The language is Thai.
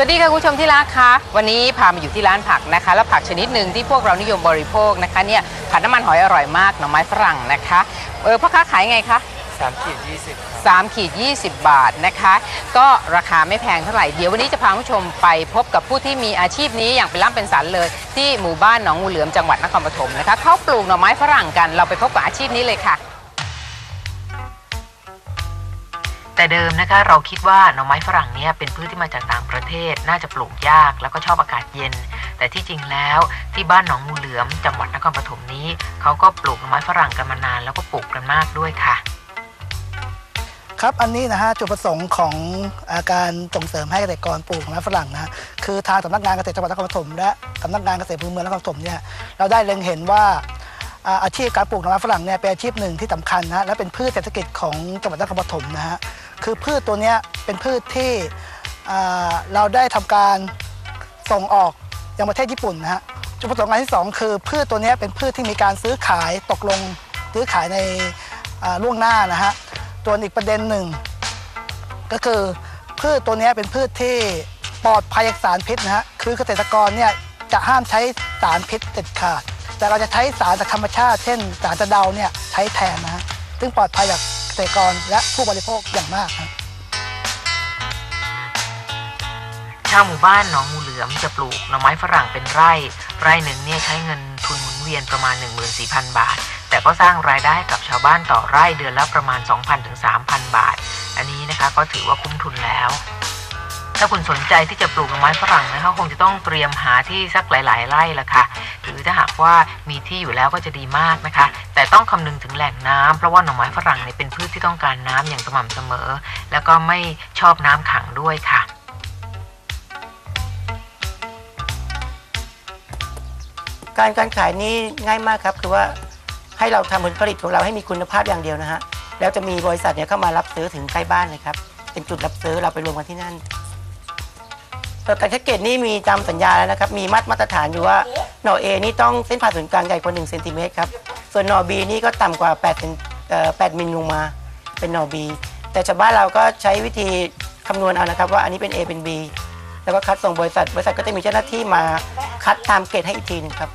วัสดีค่ะคุณผู้ชมที่รักคะวันนี้พามาอยู่ที่ร้านผักนะคะ แล้วผักชนิดหนึ่งที่พวกเรานิยมบริโภคนะคะเนี่ยผัดน้ำมันหอยอร่อยมากหน่อไม้ฝรั่งนะคะเออพ่อค้าขายไงคะสามขีดยี่สิบ3ขีด20 บาทนะคะ ก็ราคาไม่แพงเท่าไหร่ เดี๋ยววันนี้จะพาคุณผู้ชมไปพบกับผู้ที่มีอาชีพนี้อย่างเป็นร่ำเป็นสันเลย ที่หมู่บ้านหนองงูเหลือมจังหวัดนครปฐมนะคะเขาปลูกหน่อไม้ฝรั่งกันเราไปพบกับอาชีพนี้เลยค่ะ แต่เดิมนะคะเราคิดว่าหน่อไม้ฝรั่งเนี่ยเป็นพืชที่มาจากต่างประเทศ น่าจะปลูกยากแล้วก็ชอบอากาศเย็น แต่ที่จริงแล้วที่บ้านหนองงูเหลือมจังหวัดนครปฐมนี้เขาก็ปลูกหน่อไม้ฝรั่งกันมานานแล้วก็ปลูกกันมากด้วยค่ะครับอันนี้นะฮะจุดประสงค์ของอาการส่งเสริมให้เกษตรกรปลูกไม้ฝรั่งนะคือทางสำนักงานเกษตรจังหวัดนครปฐมและสำนักงานเกษตรพื้นเมืองนครปฐมเนี่ยเราได้เล็งเห็นว่าอาชีพการปลูกไม้ฝรั่งเนี่ยเป็นอาชีพหนึ่งที่สำคัญนะและเป็นพืชเศรษฐกิจของจังหวัดนครปฐมนะฮะ คือพืชตัวนี้เป็นพืชที่เราได้ทำการส่งออกยังประเทศญี่ปุ่นนะฮะจุดประสงค์อันที่สองคือ พืชตัวนี้เป็นพืชที่มีการซื้อขายตกลงซื้อขายในล่วงหน้านะฮะตัวอีกประเด็นหนึ่ง ก็คือพืชตัวนี้เป็นพืชที่ปลอดภัยจากสารพิษนะฮะคือเกษตรกรเนี่ยจะห้ามใช้สารพิษเด็ดขาด แต่เราจะใช้สารจากธรรมชาติ เช่น สารตะเดาเนี่ยใช้แทนนะฮะซึ่งปลอดภัยจาก ตรกรและผู้บริโภคอย่างมากครับชาวหมู่บ้านหนองงูเหลือมจะปลูกหน่อไม้ฝรั่งเป็นไร่ ไร่หนึ่งเนี่ยใช้เงินทุนหมุนเวียนประมาณ 14,000 บาท แต่ก็สร้างรายได้กับชาวบ้านต่อไร่เดือนละประมาณ 2,000ถึง3,000 บาท อันนี้นะคะก็ถือว่าคุ้มทุนแล้ว ถ้าคุณสนใจที่จะปลูกหน่อไม้ฝรั่งนะคะคงจะต้องเตรียมหาที่สักหลาย ๆ ไร่ละค่ะ หรือถ้าหากว่ามีที่อยู่แล้วก็จะดีมากนะคะ ต้องคำนึงถึงแหล่งน้ำเพราะว่าหน่อไม้ฝรั่งเนี่ยเป็นพืชที่ต้องการน้ำอย่างสม่ำเสมอ แล้วก็ไม่ชอบน้ำขังด้วยค่ะการการขายนี่ง่ายมากครับ คือว่าให้เราทำผลผลิตของเราให้มีคุณภาพอย่างเดียวนะฮะแล้วจะมีบริษัทเนี่ยเข้ามารับซื้อถึงใกล้บ้านเลยครับเป็นจุดรับซื้อเราไปรวมกันที่นั่นแต่แต่แพ็กเกจนี่มีตามสัญญาแล้วนะครับ มีมาตรมาตรฐานอยู่ว่าหน่อ A นี่ต้องเส้นผ่าศูนย์กลางใหญ่กว่า1เซนติเมตรครับ ส่วนหน่อ B นี่ก็ต่ำกว่า8เซนเอ่อ8มิลลงมา เป็นหน่อ B แต่ชาวบ้านเราก็ใช้วิธีคำนวณเอานะครับ ว่าอันนี้เป็น A เป็น B แล้วก็คัดส่งบริษัท บริษัทก็จะมีเจ้าหน้าที่มาคัดตามเกรดให้อีกทีหนึงครับ